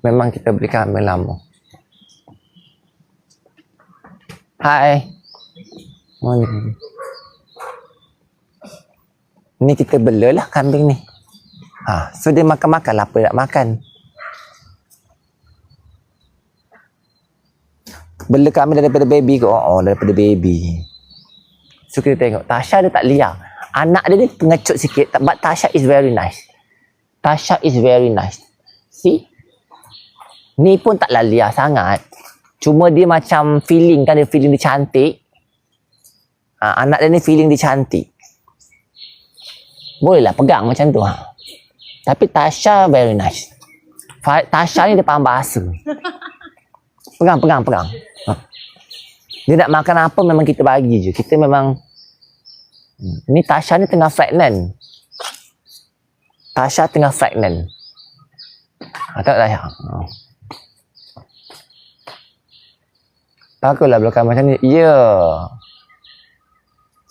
Memang kita beli kambing lama. Hai. Morning. Ni kita belalah kambing ni. Ha, so dia makan-makan lah apa nak makan. Bela kambing daripada baby ke? Oh, oh, daripada baby. So kita tengok Tasha dia tak liar. Anak dia ni pengecut sikit but Tasha is very nice. Tasha is very nice. See? Ni pun taklah liar sangat. Cuma dia macam feeling kan dia feeling dia cantik. Ha, anak dia ni feeling dia cantik. Boleh lah pegang macam tu. Ha. Tapi Tasha very nice. Fa- Tasha ni dia faham bahasa. Pegang, pegang, pegang. Ha. Dia nak makan apa memang kita bagi je. Kita memang Hmm. Ni Tasha ni tengah pregnant. Tasha tengah pregnant. Ha, tak Tasha. Ha. Baguslah belakang macam ni. Ya.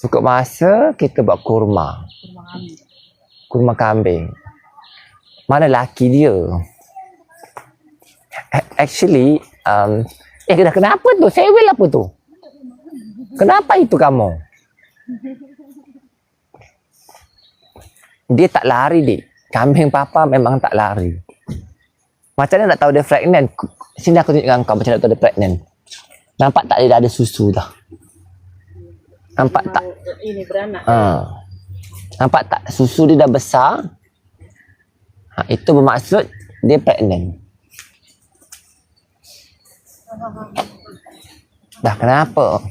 Cukup masa kita buat kurma. Kurma kambing. Mana laki dia? Actually, um, eh dah kenapa tu? Sewel apa tu? Kenapa itu kamu? Dia tak lari, dik. Kambing papa memang tak lari. Macam mana nak tahu dia pregnant? Sini aku tunjukkan kau macam nak tahu dia pregnant. Nampak tak dia dah ada susu dah? Nampak tak? Ini beranak. Ha. Nampak tak susu dia dah besar? Ha, itu bermaksud dia pregnant. Dah kenapa?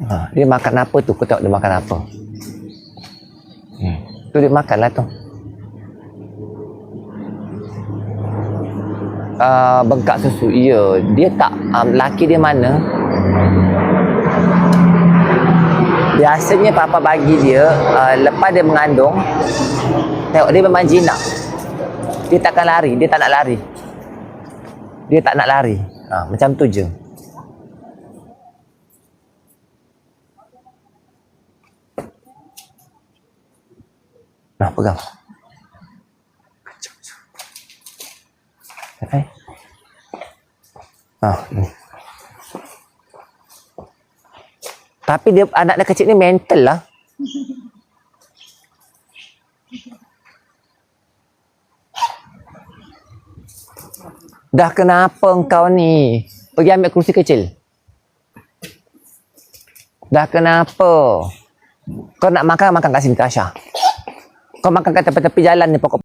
Ha, dia makan apa tu? Kau tengok dia makan apa? Hmm. Tu dia makan lah tu. Uh, bengkak susu. Ya, dia tak um, laki dia mana? Biasanya papa bagi dia uh, lepas dia mengandung tengok dia memang jinak. Dia takkan lari, dia tak nak lari. Dia tak nak lari. Ha, macam tu je. Nah, pegang. Okay. Ah, ni. Tapi dia anak dia kecil ni mental lah. Dah kenapa engkau ni? Pergi ambil kerusi kecil. Dah kenapa? Kau nak makan, makan kat sini Tasha. Kau makan kat tepi-tepi jalan ni pokok